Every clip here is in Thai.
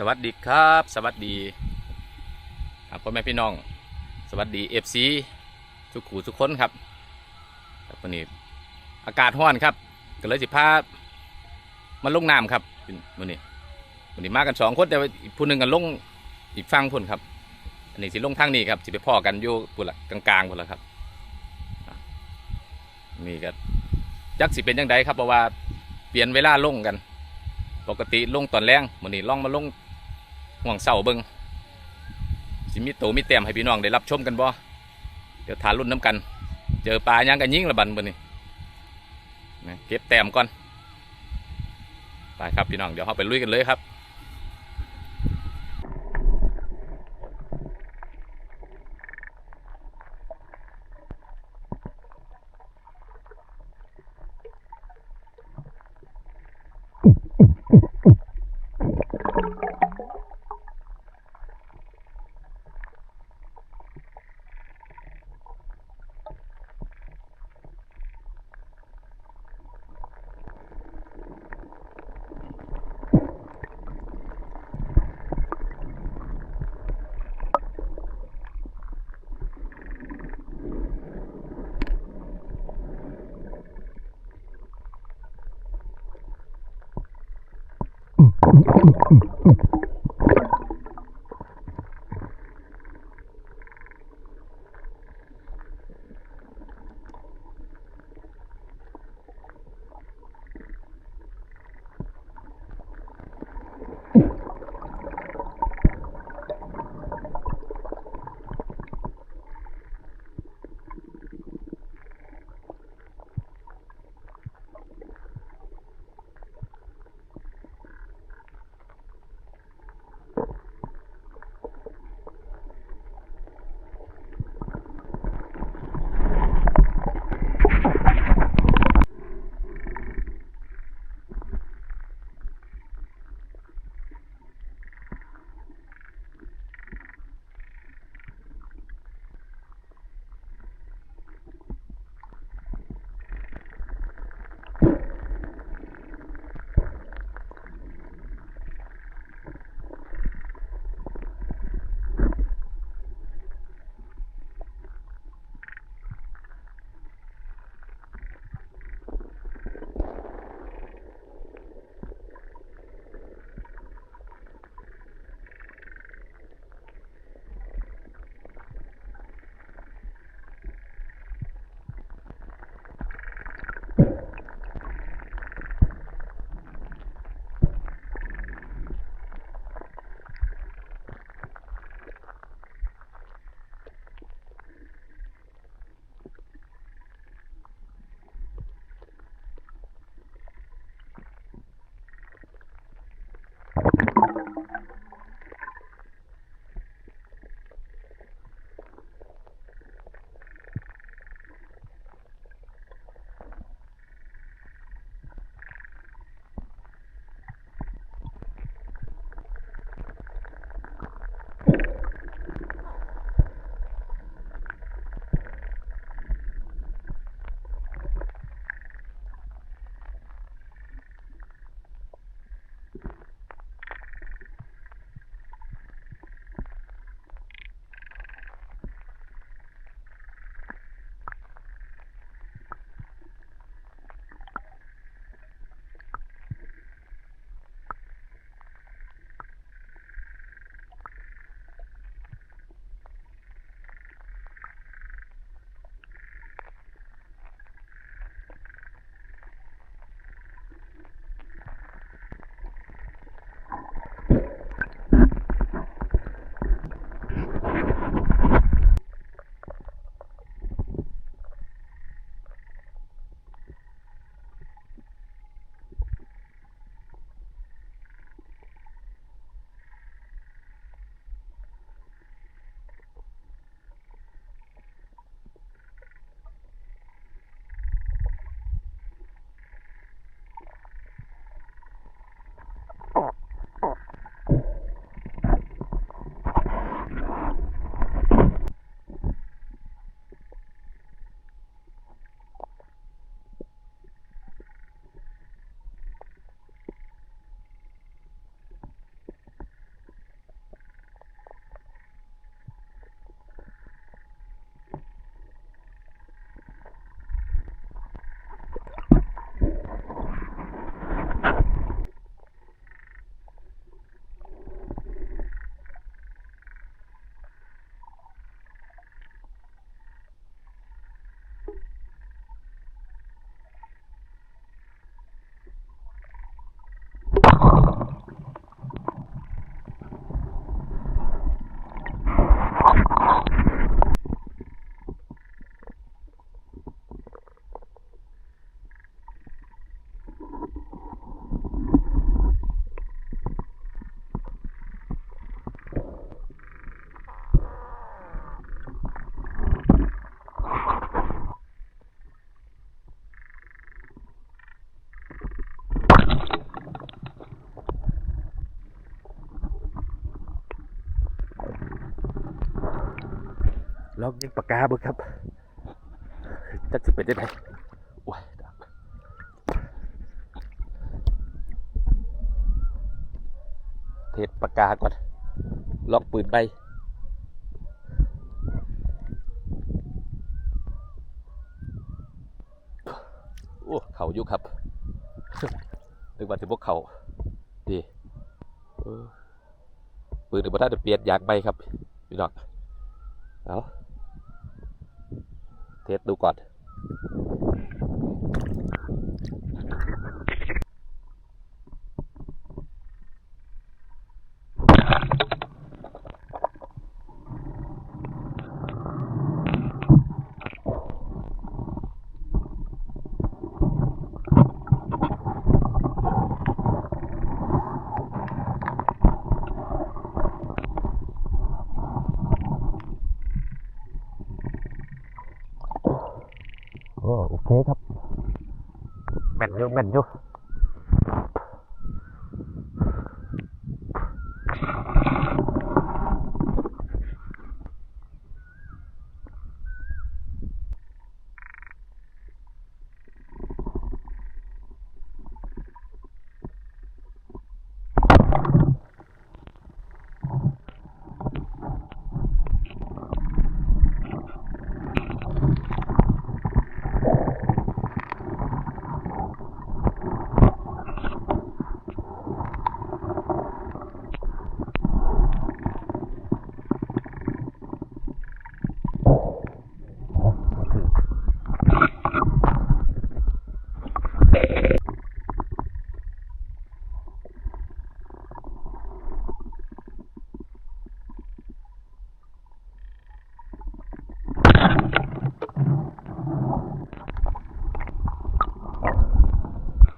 สวัสดีครับ สวัสดีครับพ่อแม่พี่น้อง สวัสดีเอฟซีทุกขู่ทุกคนครับวันนี้อากาศร้อนครับก็เลยสิพามาลงน้ำครับวันนี้วันนี้มากันสองคนแต่ผู้หนึ่งกันลงอีกฝั่งพุ่นครับ อันนี้สิลงทางนี้ครับสิไปพ่อกันอยู่พุ่นละกลางๆพุ่นละครับนี่ก็จักสิเป็นยังไงครับเพราะว่าเปลี่ยนเวลาลงกัน ปกติลงตอนแรงมื้อนี้ลองมาลง ห่วงเสาเบิงสิมีโตมีเต็มให้พี่น้องได้รับชมกันบ่เดี๋ยวทานรุ่นน้ำกัน เจอปลายังกันยิงละบันมื้อนี้นะเก็บแต้มก่อนไปครับพี่น้องเดี๋ยวเราไปลุยกันเลยครับ Mm-hmm. องยิงปากกาบิ่งครับจักสิเป็นได้ไหมโอ้ยดับเทสปากกาก่อน ล็อกปืนใบโอ้ เขาอยู่ครับนึกว่าจะพวกเขาดีปืนถึงประทัดเปลี่ยนอยางใบครับพี่น้องเอา เทสดูก่อน แม่นอยู่แม่นอยู่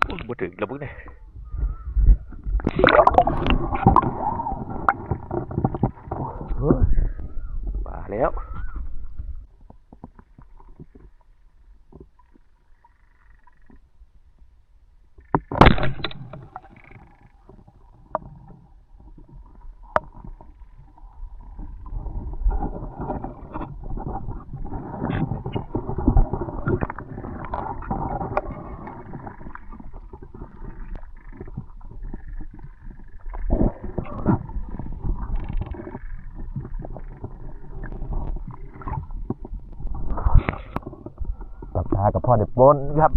โอ้ยบ่ถึงแล้วมึงเนี่ยเฮ้ยมาแล้ว ปากกากับ พ่อเด็บบนครับ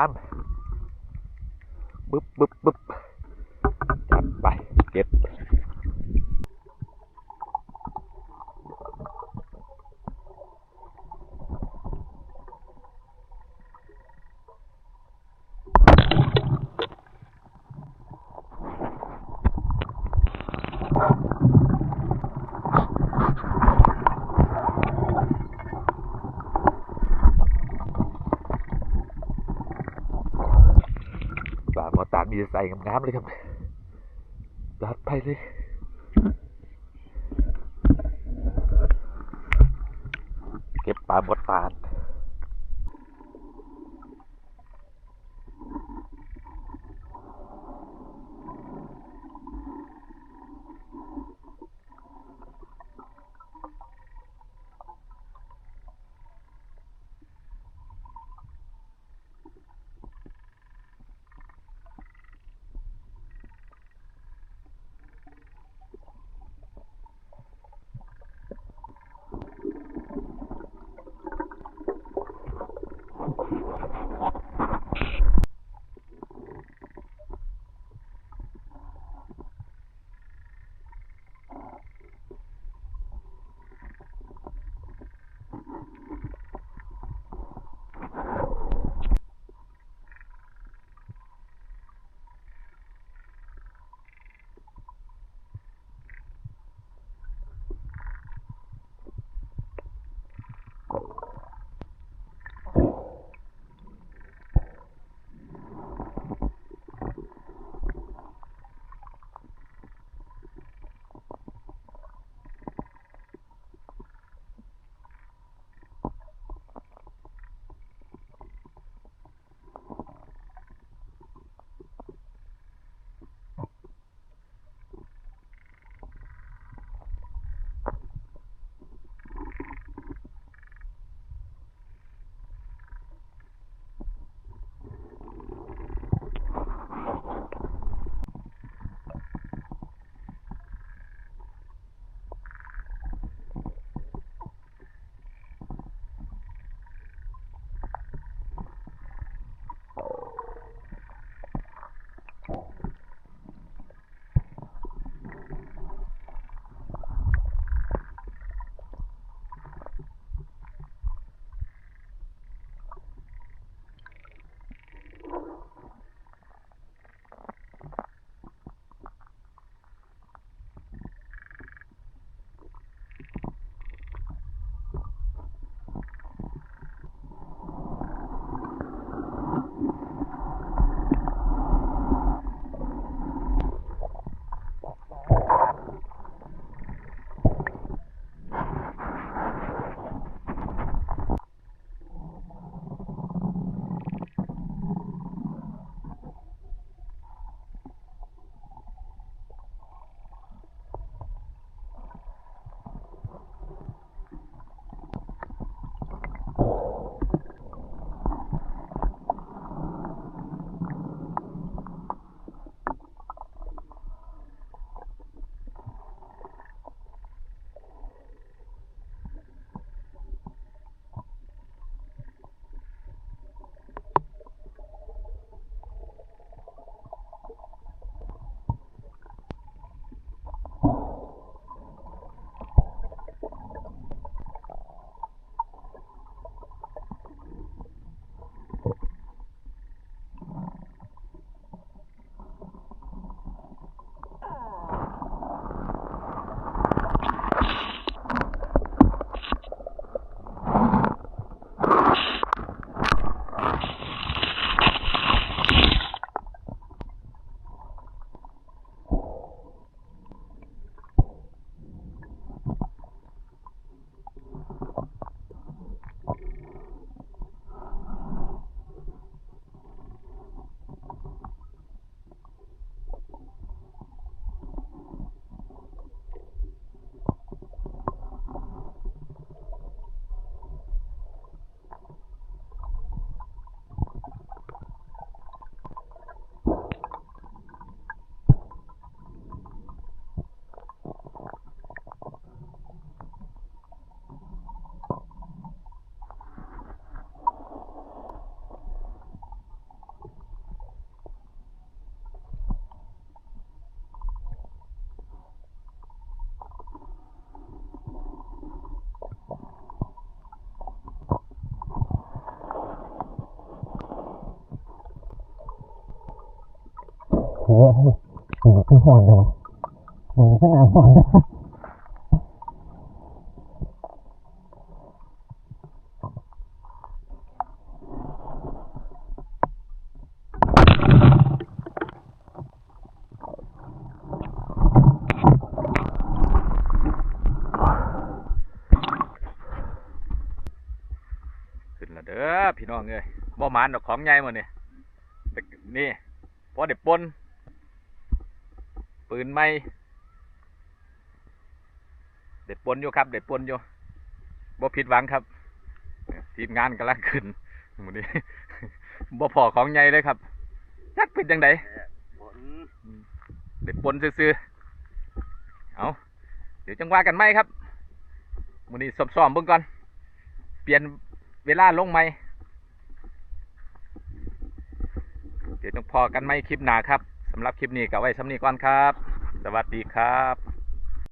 าตัวงามๆบึ๊บบึ๊บบึ๊บจัดไปเก็บ ปลาหมอตาลมีแต่ ใส่งามๆเลยครับจัดไปเลย โอ้โหมันขึ้นหอนเลยวะมันขึ้นน้ำหอนเลยขึ้นละเด้อพี่น้องเอ้ยบ่หมานดอกของใหญ่หมดนี่แต่นี่พอเด็ดปน ปืนไม่เด็ดปนอยู่ครับ เด็ดปนอยู่บ่ผิดหวังครับ ทีมงานกำลังขึ้นหมดนี้บ่พอของใหญ่เลยครับจักเป็นจังไดเด็ดปนซื่อๆเอาเดี๋ยวจังว่ากันไหมครับมื้อนี้ซ้อมๆเบิ่งก่อน เปลี่ยนเวลาลงไหม เดี๋ยวต้องพอกันไหมคลิปหนาครับ สำหรับคลิปนี้ก็ไว้สำนี้ก่อนครับ สวัสดีครับ